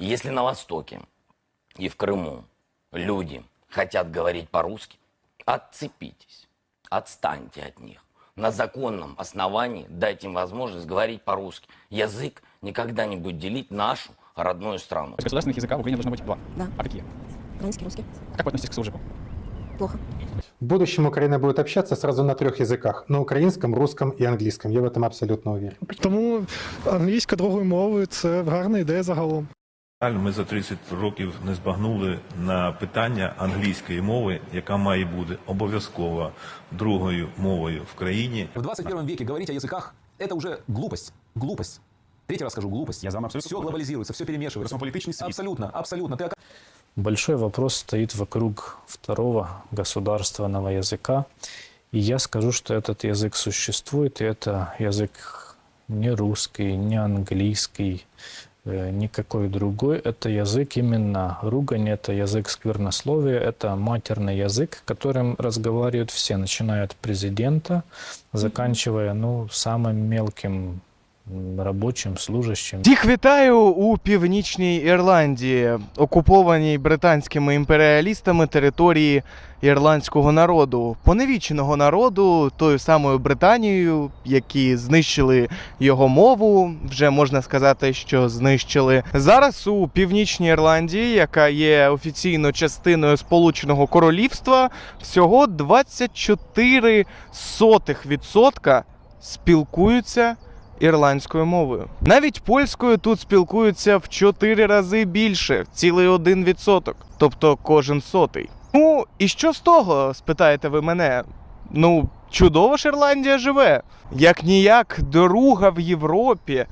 Если на Востоке и в Крыму люди хотят говорить по-русски, отцепитесь, отстаньте от них. На законном основании дайте им возможность говорить по-русски. Язык никогда не будет делить нашу родную страну. Государственных языка в Украине должно быть два. Да. А какие? Украинский, русский. А как вы относитесь к суржику? Плохо. В будущем Украина будет общаться сразу на трех языках. На украинском, русском и английском. Я в этом абсолютно уверен. Тому англійська другою мовою це гарна ідея загалом. жаль, ми за 30 років не збагнули на питання англійської мови, яка має бути обов'язково другою мовою в країні. В 21 веке говорить о языках – это уже глупость. Глупость. Третий раз скажу, глупость. Я за вами абсолютно Все згоден. глобализируется, все перемешивается. Космополитичный свет. Абсолютно, абсолютно. Ты Большой вопрос стоит вокруг второго государственного языка. И я скажу, что этот язык существует, и это язык не русский, не английский, э, никакой другой. Это язык именно ругань, это язык сквернословия, это матерный язык, которым разговаривают все, начиная от президента, заканчивая ну, самым мелким м, рабочим, служащим. Всіх вітаю у північній Ірландії, окупованій британськими імперіалістами території ірландського народу, поневіченого народу тою самою Британією, які знищили його мову. Вже можна сказати, що знищили зараз у північній Ірландії, яка є офіційно частиною Сполученого Королівства, всього 24 сотих відсотка спілкуються ірландською мовою. Навіть польською тут спілкуються в 4 рази більше, цілий один відсоток, тобто кожен сотий. Ну і що з того, спитаєте ви мене? Ну, чудово ж Ірландія живе. Як ніяк друга в Європі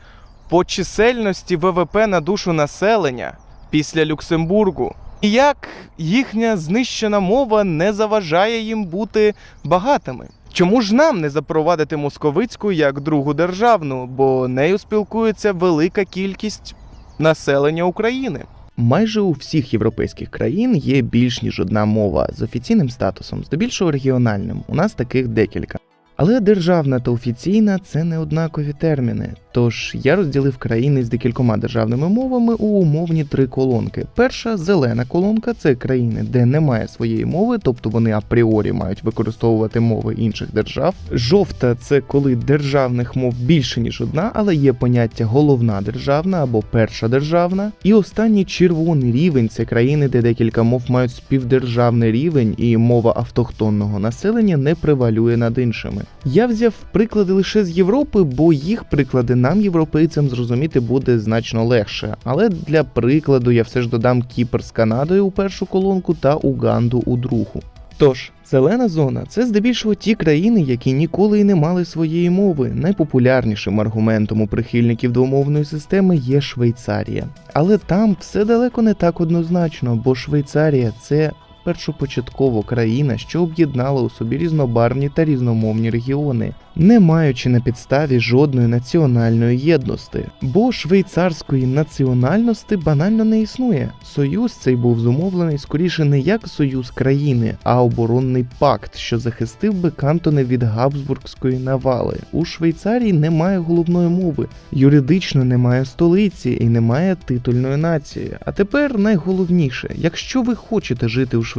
по чисельності ВВП на душу населення після Люксембургу. І як їхня знищена мова не заважає їм бути багатими. Чому ж нам не запровадити московицьку як другу державну, бо нею спілкується велика кількість населення України? Майже у всіх європейських країн є більш ніж одна мова з офіційним статусом, здебільшого регіональним. У нас таких декілька. Але державна та офіційна це не однакові терміни. Тож я розділив країни з декількома державними мовами у умовні три колонки. Перша зелена колонка це країни, де немає своєї мови, тобто вони апріорі мають використовувати мови інших держав. Жовта це коли державних мов більше ніж одна, але є поняття головна державна або перша державна. І останній червоний рівень це країни, де декілька мов мають співдержавний рівень, і мова автохтонного населення не превалює над іншими. Я взяв приклади лише з Європи, бо їх приклади нам, європейцям, зрозуміти буде значно легше. Але для прикладу я все ж додам Кіпр з Канадою у першу колонку та Уганду у другу. Тож, зелена зона це здебільшого ті країни, які ніколи і не мали своєї мови. Найпопулярнішим аргументом у прихильників двомовної системи є Швейцарія. Але там все далеко не так однозначно, бо Швейцарія це першопочатково країна, що об'єднала у собі різнобарвні та різномовні регіони, не маючи на підставі жодної національної єдності. Бо швейцарської національності банально не існує. Союз цей був зумовлений скоріше не як союз країни, а оборонний пакт, що захистив би кантони від Габсбургської навали. У Швейцарії немає головної мови, юридично немає столиці і немає титульної нації. А тепер найголовніше, якщо ви хочете жити у Швейцарії,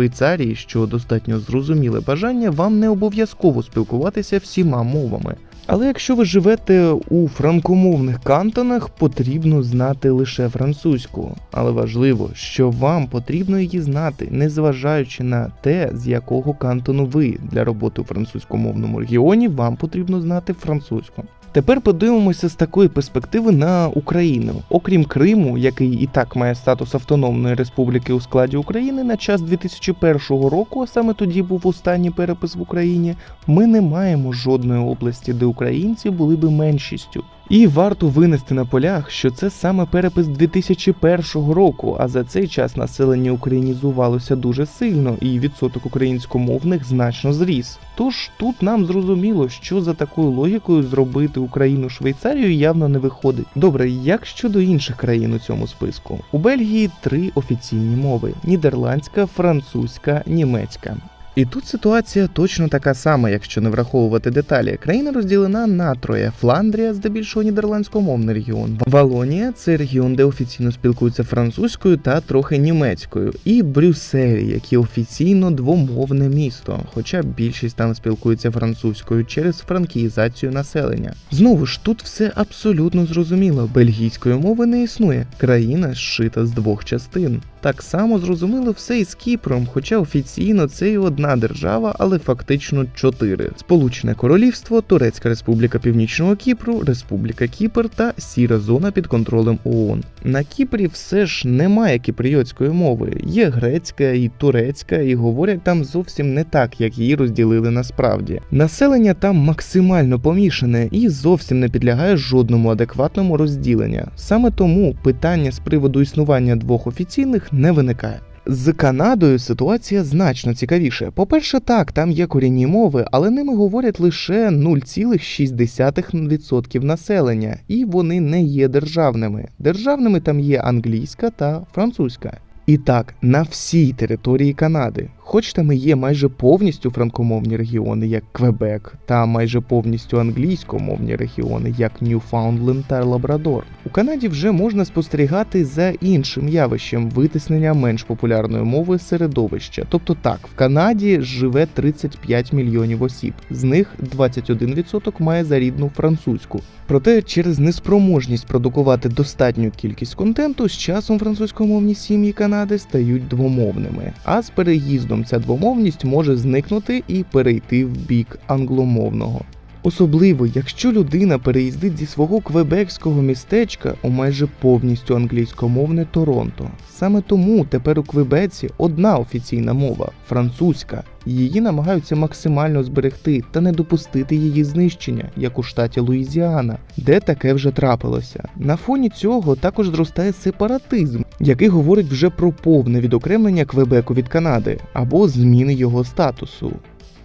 що достатньо зрозуміле бажання, вам не обов'язково спілкуватися всіма мовами. Але якщо ви живете у франкомовних кантонах, потрібно знати лише французьку. Але важливо, що вам потрібно її знати, незважаючи на те, з якого кантону ви для роботи у французькомовному регіоні, вам потрібно знати французьку. Тепер подивимося з такої перспективи на Україну. Окрім Криму, який і так має статус автономної республіки у складі України на час 2001 року, а саме тоді був останній перепис в Україні, ми не маємо жодної області, де українці були би меншістю. І варто винести на полях, що це саме перепис 2001 року, а за цей час населення українізувалося дуже сильно, і відсоток українськомовних значно зріс. Тож тут нам зрозуміло, що за такою логікою зробити Україну Швейцарією явно не виходить. Добре, як щодо інших країн у цьому списку? У Бельгії три офіційні мови: нідерландська, французька, німецька. І тут ситуація точно така сама, якщо не враховувати деталі. Країна розділена на троє: Фландрія, здебільшого нідерландськомовний регіон, Валонія це регіон, де офіційно спілкуються французькою та трохи німецькою, і Брюссель, який офіційно двомовне місто, хоча більшість там спілкується французькою через франкіїзацію населення. Знову ж тут все абсолютно зрозуміло. Бельгійської мови не існує. Країна зшита з двох частин. Так само зрозуміло все і з Кіпром, хоча офіційно це і одна держава, але фактично чотири: Сполучене Королівство, Турецька Республіка Північного Кіпру, Республіка Кіпр та Сіра зона під контролем ООН. На Кіпрі все ж немає кіпріотської мови. Є грецька і турецька, і говорять там зовсім не так, як її розділили насправді. Населення там максимально помішане і зовсім не підлягає жодному адекватному розділенню. Саме тому питання з приводу існування двох офіційних не виникає. З Канадою ситуація значно цікавіше. По-перше, так, там є корінні мови, але ними говорять лише 0,6% населення, і вони не є державними. Державними там є англійська та французька. І так, на всій території Канади, хоч там і є майже повністю франкомовні регіони, як Квебек, та майже повністю англійськомовні регіони, як Ньюфаундленд та Лабрадор. У Канаді вже можна спостерігати за іншим явищем витиснення менш популярної мови середовища. Тобто так, в Канаді живе 35 мільйонів осіб, з них 21% має за рідну французьку. Проте через неспроможність продукувати достатню кількість контенту з часом французькомовні сім'ї Канади стають двомовними. А з переїздом ця двомовність може зникнути і перейти в бік англомовного. Особливо, якщо людина переїздить зі свого квебекського містечка у майже повністю англійськомовне Торонто. Саме тому тепер у Квебеці одна офіційна мова французька. Її намагаються максимально зберегти та не допустити її знищення, як у штаті Луїзіана, де таке вже трапилося. На фоні цього також зростає сепаратизм, який говорить вже про повне відокремлення Квебеку від Канади або зміни його статусу.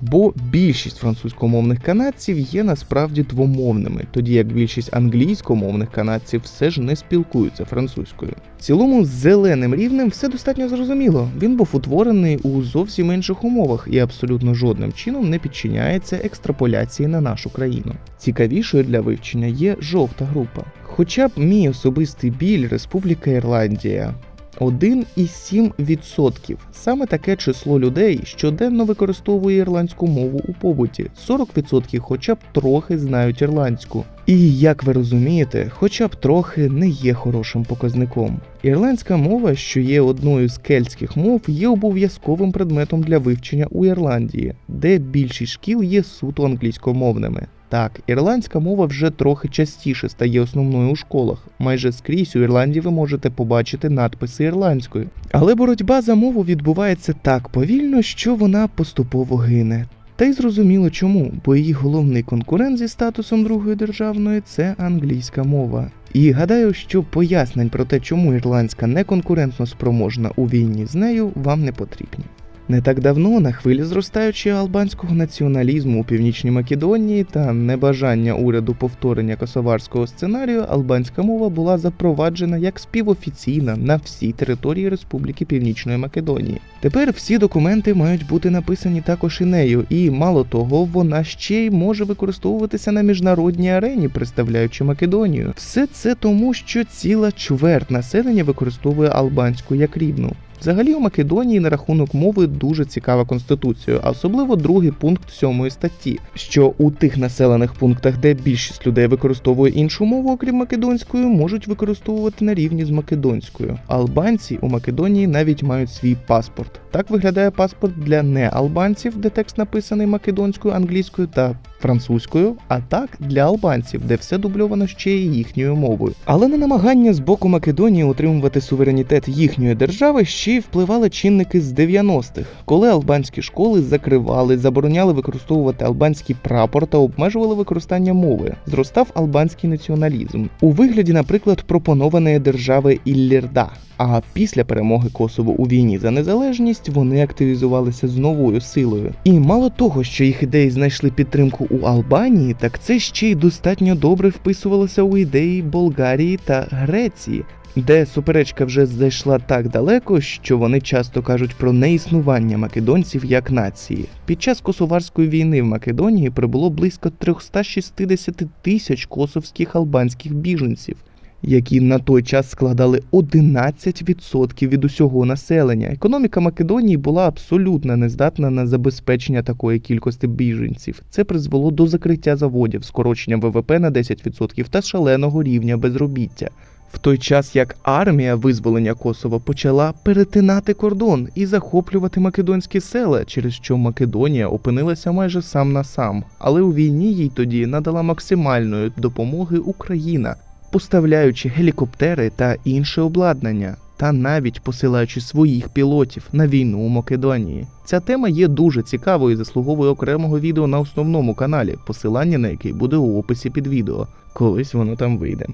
Бо більшість французькомовних канадців є насправді двомовними, тоді як більшість англійськомовних канадців все ж не спілкуються французькою. В цілому з зеленим рівнем все достатньо зрозуміло. Він був утворений у зовсім інших умовах і абсолютно жодним чином не підчиняється екстраполяції на нашу країну. Цікавішою для вивчення є жовта група. Хоча б мій особистий біль Республіка Ірландія. 1,7% саме таке число людей щоденно використовує ірландську мову у побуті. 40% хоча б трохи знають ірландську. І як ви розумієте, хоча б трохи не є хорошим показником. Ірландська мова, що є одною з кельтських мов, є обов'язковим предметом для вивчення у Ірландії, де більшість шкіл є суто англійськомовними. Так, ірландська мова вже трохи частіше стає основною у школах. Майже скрізь у Ірландії ви можете побачити надписи ірландською. Але боротьба за мову відбувається так повільно, що вона поступово гине. Та й зрозуміло чому, бо її головний конкурент зі статусом другої державної це англійська мова. І гадаю, що пояснень про те, чому ірландська не конкурентно спроможна у війні з нею, вам не потрібні. Не так давно на хвилі зростаючого албанського націоналізму у Північній Македонії та небажання уряду повторення косоварського сценарію, албанська мова була запроваджена як співофіційна на всій території Республіки Північної Македонії. Тепер всі документи мають бути написані також і нею, і мало того, вона ще й може використовуватися на міжнародній арені, представляючи Македонію. Все це тому, що ціла чверть населення використовує албанську як рідну. Взагалі у Македонії на рахунок мови дуже цікава конституція, а особливо другий пункт сьомої статті, що у тих населених пунктах, де більшість людей використовує іншу мову, окрім македонської, можуть використовувати на рівні з македонською. Албанці у Македонії навіть мають свій паспорт. Так виглядає паспорт для неалбанців, де текст написаний македонською, англійською та французькою, а так для албанців, де все дубльовано ще й їхньою мовою. Але на намагання з боку Македонії утримувати суверенітет їхньої держави ще й впливали чинники з 90-х, коли албанські школи закривали, забороняли використовувати албанський прапор та обмежували використання мови. Зростав албанський націоналізм у вигляді, наприклад, пропонованої держави Іллірда. А після перемоги Косово у війні за незалежність вони активізувалися з новою силою. І мало того, що їх ідеї знайшли підтримку у Албанії, так це ще й достатньо добре вписувалося у ідеї Болгарії та Греції. де суперечка вже зайшла так далеко, що вони часто кажуть про неіснування македонців як нації. Під час косоварської війни в Македонії прибуло близько 360 тисяч косовських албанських біженців, які на той час складали 11% від усього населення. Економіка Македонії була абсолютно нездатна на забезпечення такої кількості біженців. Це призвело до закриття заводів, скорочення ВВП на 10% та шаленого рівня безробіття. В той час як армія визволення Косово почала перетинати кордон і захоплювати македонські села, через що Македонія опинилася майже сам на сам. Але у війні їй тоді надала максимальної допомоги Україна, поставляючи гелікоптери та інше обладнання, та навіть посилаючи своїх пілотів на війну у Македонії. Ця тема є дуже цікавою і заслуговує окремого відео на основному каналі, посилання на який буде у описі під відео. Колись воно там вийде.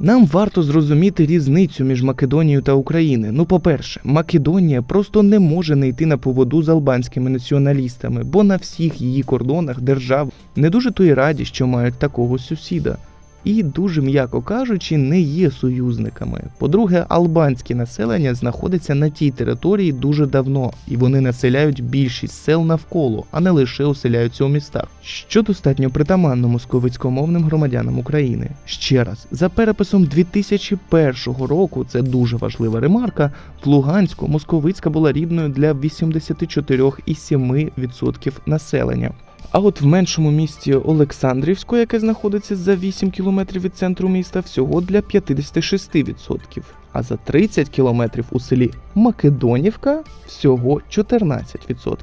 Нам варто зрозуміти різницю між Македонією та Україною. Ну, по-перше, Македонія просто не може не йти на поводу з албанськими націоналістами, бо на всіх її кордонах держав не дуже то й раді, що мають такого сусіда. І дуже м'яко кажучи, не є союзниками. По-друге, албанське населення знаходиться на тій території дуже давно, і вони населяють більшість сел навколо, а не лише оселяються у містах, що достатньо притаманно московицькомовним громадянам України. Ще раз, за переписом 2001 року, це дуже важлива ремарка. В Луганську московицька була рідною для 84,7% населення. А от в меншому місті Олександрівську, яке знаходиться за 8 кілометрів від центру міста, всього для 56%. А за 30 кілометрів у селі Македонівка всього 14%.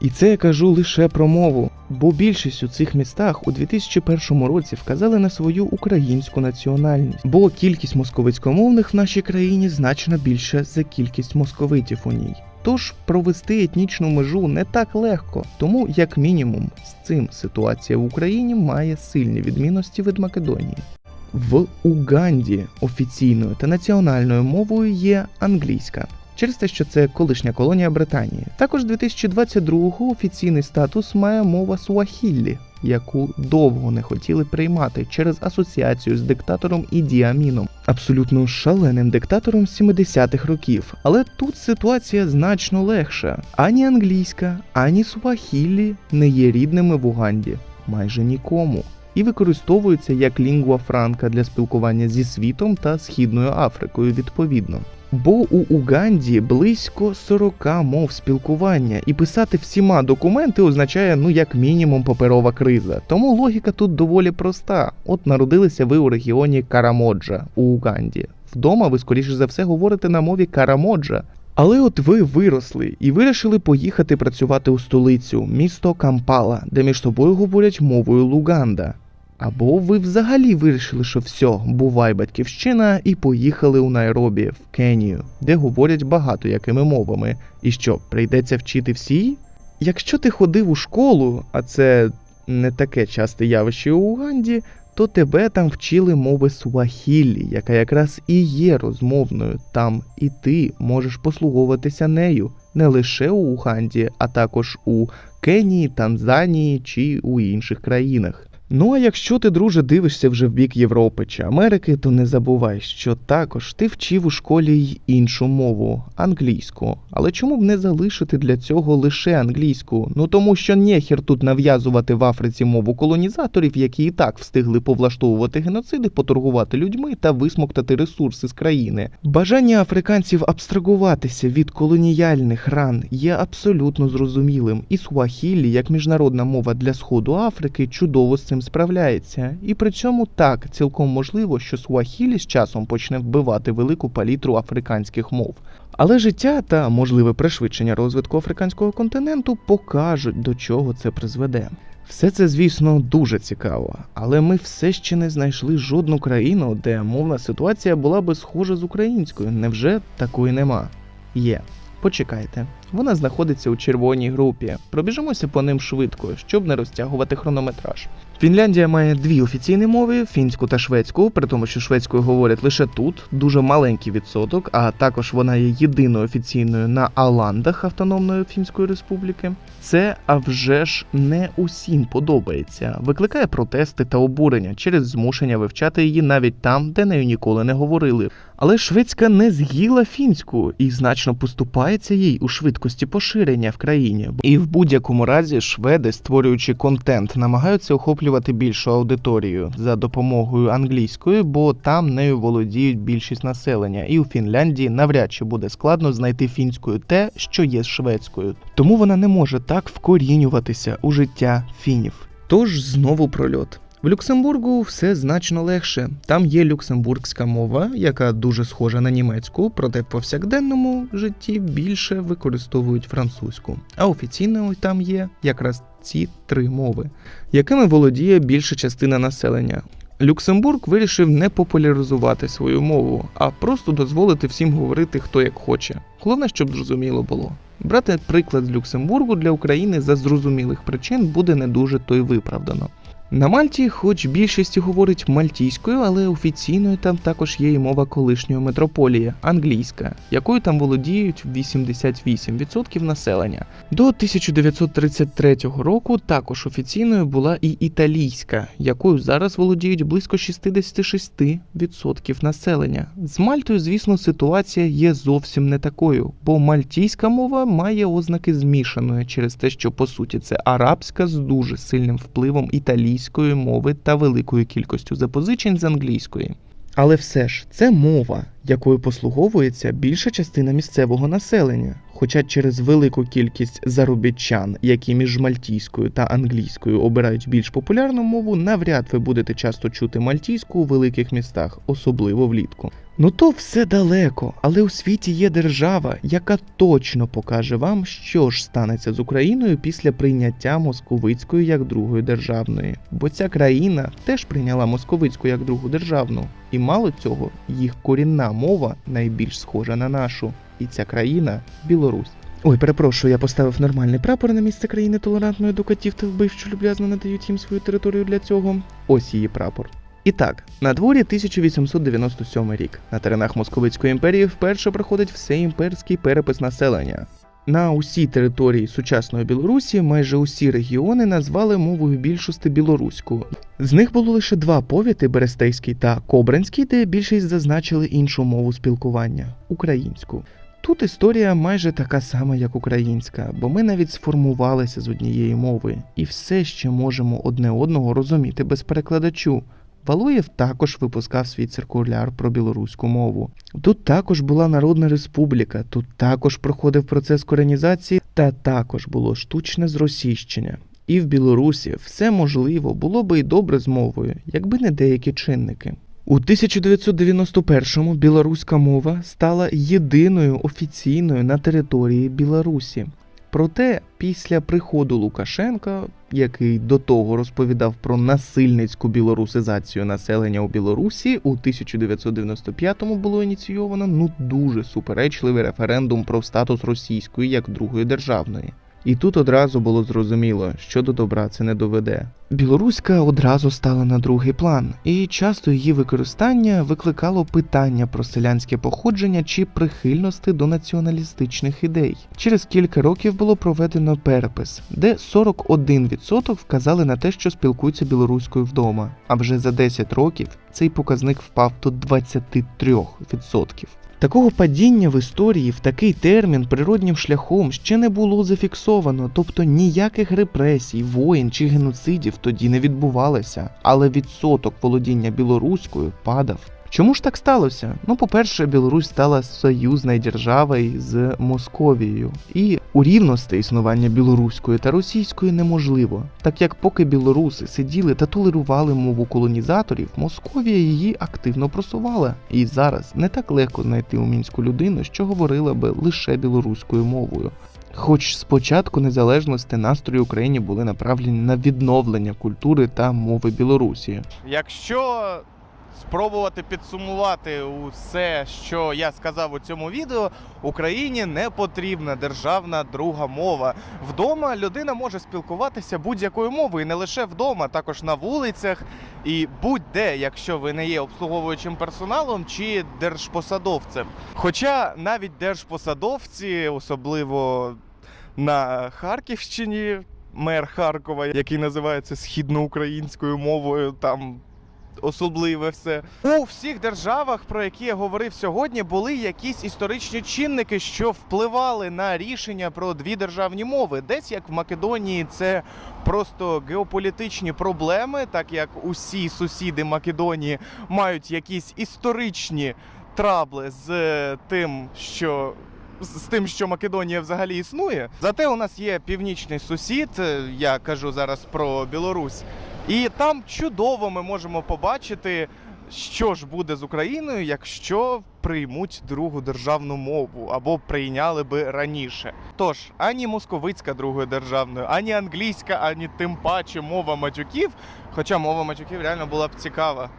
І це я кажу лише про мову, бо більшість у цих містах у 2001 році вказали на свою українську національність, бо кількість московицькомовних в нашій країні значно більша за кількість московитів у ній. Тож провести етнічну межу не так легко, тому, як мінімум, з цим ситуація в Україні має сильні відмінності від Македонії. В Уганді офіційною та національною мовою є англійська. Через те, що це колишня колонія Британії. Також 2022-го офіційний статус має мова Суахіллі, яку довго не хотіли приймати через асоціацію з диктатором Іді Аміном, абсолютно шаленим диктатором 70-х років. Але тут ситуація значно легша. Ані англійська, ані Суахіллі не є рідними в Уганді. Майже нікому. І використовуються як лінгва франка для спілкування зі світом та Східною Африкою відповідно. Бо у Уганді близько 40 мов спілкування, і писати всіма документи означає ну як мінімум паперова криза. Тому логіка тут доволі проста. От народилися ви у регіоні Карамоджа у Уганді. Вдома ви скоріше за все говорите на мові Карамоджа. Але от ви виросли і вирішили поїхати працювати у столицю, місто Кампала, де між собою говорять мовою Луганда. Або ви взагалі вирішили, що все, бувай батьківщина, і поїхали у Найробі, в Кенію, де говорять багато якими мовами. І що, прийдеться вчити всі? Якщо ти ходив у школу, а це не таке часте явище у Уганді, то тебе там вчили мови Суахіллі, яка якраз і є розмовною там, і ти можеш послуговуватися нею не лише у Уганді, а також у Кенії, Танзанії чи у інших країнах. Ну а якщо ти, друже, дивишся вже в бік Європи чи Америки, то не забувай, що також ти вчив у школі й іншу мову англійську. Але чому б не залишити для цього лише англійську? Ну тому що нехер тут нав'язувати в Африці мову колонізаторів, які і так встигли повлаштовувати геноциди, поторгувати людьми та висмоктати ресурси з країни. Бажання африканців абстрагуватися від колоніяльних ран є абсолютно зрозумілим, і Суахілі, як міжнародна мова для сходу Африки, чудово з цим справляється. І при цьому так цілком можливо, що Суахілі з часом почне вбивати велику палітру африканських мов. Але життя та можливе пришвидшення розвитку африканського континенту покажуть, до чого це призведе. Все це, звісно, дуже цікаво, але ми все ще не знайшли жодну країну, де мовна ситуація була би схожа з українською. Невже такої нема? Є. Почекайте. Вона знаходиться у червоній групі. Пробіжимося по ним швидко, щоб не розтягувати хронометраж. Фінляндія має дві офіційні мови фінську та шведську, при тому, що шведською говорять лише тут, дуже маленький відсоток, а також вона є єдиною офіційною на Аландах Автономної Фінської Республіки. Це а вже ж не усім подобається, викликає протести та обурення через змушення вивчати її навіть там, де нею ніколи не говорили. Але шведська не з'їла фінську і значно поступається їй у швидкості поширення в країні. І в будь-якому разі шведи, створюючи контент, намагаються охоплювати більшу аудиторію за допомогою англійської, бо там нею володіють більшість населення, і у Фінляндії навряд чи буде складно знайти фінською те, що є шведською. Тому вона не може так вкорінюватися у життя фінів. Тож знову прольот. В Люксембургу все значно легше. Там є люксембургська мова, яка дуже схожа на німецьку, проте в повсякденному житті більше використовують французьку. А офіційною там є якраз ці три мови, якими володіє більша частина населення. Люксембург вирішив не популяризувати свою мову, а просто дозволити всім говорити хто як хоче. Головне, щоб зрозуміло було. Брати приклад з Люксембургу для України за зрозумілих причин буде не дуже то й виправдано. На Мальті, хоч більшість говорить мальтійською, але офіційною там також є і мова колишньої метрополії англійська, якою там володіють 88% населення. До 1933 року також офіційною була і італійська, якою зараз володіють близько 66% населення. З Мальтою, звісно, ситуація є зовсім не такою, бо мальтійська мова має ознаки змішаної через те, що по суті це арабська з дуже сильним впливом італійської мови та великою кількістю запозичень з англійської. Але все ж це мова, якою послуговується більша частина місцевого населення. Хоча через велику кількість заробітчан, які між мальтійською та англійською обирають більш популярну мову, навряд ви будете часто чути мальтійську у великих містах, особливо влітку. Ну то все далеко, але у світі є держава, яка точно покаже вам, що ж станеться з Україною після прийняття московицької як другої державної. Бо ця країна теж прийняла московицьку як другу державну, і мало цього, їх корінна мова найбільш схожа на нашу. І ця країна Білорусь. Ой, перепрошую, я поставив нормальний прапор на місце країни толерантної до котів та вбив, що люб'язно надають їм свою територію для цього. Ось її прапор. І так, на дворі 1897 рік. На теренах Московицької імперії вперше проходить всеімперський перепис населення. На усій території сучасної Білорусі майже усі регіони назвали мовою більшості білоруську. З них було лише два повіти Берестейський та Кобринський, де більшість зазначили іншу мову спілкування українську. Тут історія майже така сама, як українська, бо ми навіть сформувалися з однієї мови і все ще можемо одне одного розуміти без перекладачу. Валуєв також випускав свій циркуляр про білоруську мову. Тут також була Народна Республіка, тут також проходив процес коренізації, та також було штучне зросійщення. І в Білорусі все можливо було би й добре з мовою, якби не деякі чинники. У 1991-му білоруська мова стала єдиною офіційною на території Білорусі. Проте після приходу Лукашенка, який до того розповідав про насильницьку білорусизацію населення у Білорусі, у 1995-му було ініційовано ну дуже суперечливий референдум про статус російської як другої державної. І тут одразу було зрозуміло, що до добра це не доведе. Білоруська одразу стала на другий план, і часто її використання викликало питання про селянське походження чи прихильності до націоналістичних ідей. Через кілька років було проведено перепис, де 41% вказали на те, що спілкуються білоруською вдома. А вже за 10 років цей показник впав до 23%. Такого падіння в історії в такий термін природнім шляхом ще не було зафіксовано, тобто ніяких репресій, воїн чи геноцидів тоді не відбувалося, але відсоток володіння білоруською падав. Чому ж так сталося? Ну, по-перше, Білорусь стала союзною державою з Московією, і у рівності існування білоруської та російської неможливо, так як поки білоруси сиділи та толерували мову колонізаторів, Московія її активно просувала. І зараз не так легко знайти у мінську людину, що говорила би лише білоруською мовою. Хоч спочатку незалежності настрої України були направлені на відновлення культури та мови Білорусі. Якщо спробувати підсумувати усе, що я сказав у цьому відео, Україні не потрібна державна друга мова. Вдома людина може спілкуватися будь-якою мовою, не лише вдома, також на вулицях і будь-де, якщо ви не є обслуговуючим персоналом чи держпосадовцем. Хоча навіть держпосадовці, особливо на Харківщині, мер Харкова, який називається східноукраїнською мовою, там особливе все. У всіх державах, про які я говорив сьогодні, були якісь історичні чинники, що впливали на рішення про дві державні мови. Десь як в Македонії, це просто геополітичні проблеми, так як усі сусіди Македонії мають якісь історичні трабли з е, тим, що. З тим, що Македонія взагалі існує. Зате у нас є північний сусід, е, я кажу зараз про Білорусь, і там чудово ми можемо побачити, що ж буде з Україною, якщо приймуть другу державну мову або прийняли би раніше. Тож ані московицька другою державною, ані англійська, ані тим паче мова матюків. Хоча мова матюків реально була б цікава.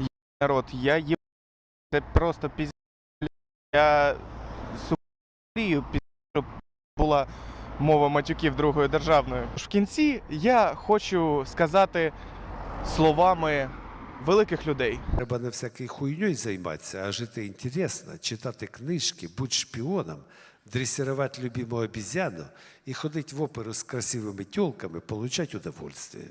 Є народ, я є це просто піз... Я щоб була мова матюків другою державною. В кінці я хочу сказати словами великих людей. Треба не всякою хуйньою займатися, а жити інтересно, читати книжки, бути шпіоном, дресирувати любимого обізяну і ходити в оперу з красивими тілками, получати удовольствие.